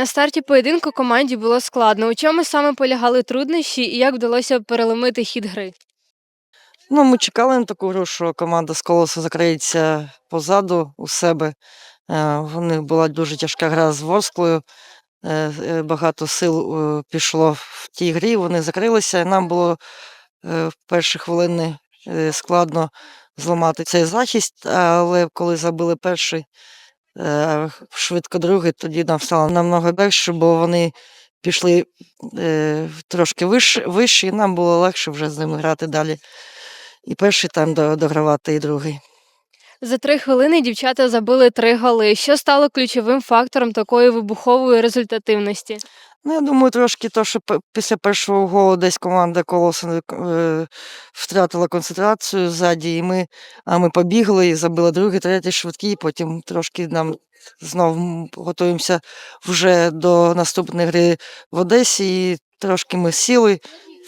На старті поєдинку команді було складно. У чому саме полягали труднощі і як вдалося переломити хід гри? Ну, ми чекали на таку гру, що команда з колосу закриється позаду у себе. Е, В них була дуже тяжка гра з Ворсклою. Е, е, Багато сил е, пішло в тій грі. Вони закрилися. Нам було е, в перші хвилини е, складно зламати цей захист, але коли забили перший, е, швидко другий, тоді нам стало намного легше, бо вони пішли е, трошки вище, вище, і нам було легше вже з ними грати далі. І перший тайм догравати, і другий. За три хвилини дівчата забили три голи. Що стало ключовим фактором такої вибухової результативності? Ну, я думаю, трошки то, що після першого голу десь команда Колоса е, втратила концентрацію ззаді, і ми, а ми побігли і забили другий, третій швидкий, потім трошки нам знов готуємося вже до наступної гри в Одесі. І трошки ми сіли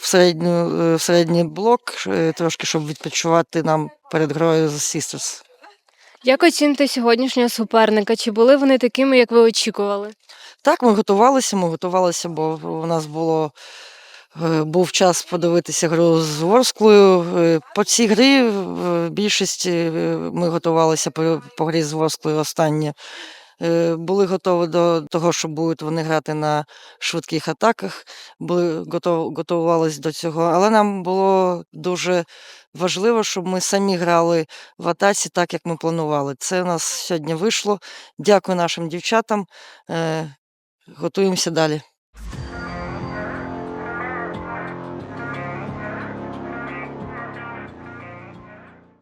в, середню, е, в середній блок, е, трошки, щоб відпочивати нам перед грою з Sisters. Як оціните сьогоднішнього суперника? Чи були вони такими, як ви очікували? Так, ми готувалися, ми готувалися, бо у нас було, е, був час подивитися гру з Ворсклою. Е, По цій грі більшість е, ми готувалися по грі з Ворсклою останнє. Е, Були готові до того, що будуть вони грати на швидких атаках, були готов, готувалися до цього. Але нам було дуже важливо, щоб ми самі грали в атаці так, як ми планували. Це у нас сьогодні вийшло. Дякую нашим дівчатам. Е, Готуємося далі.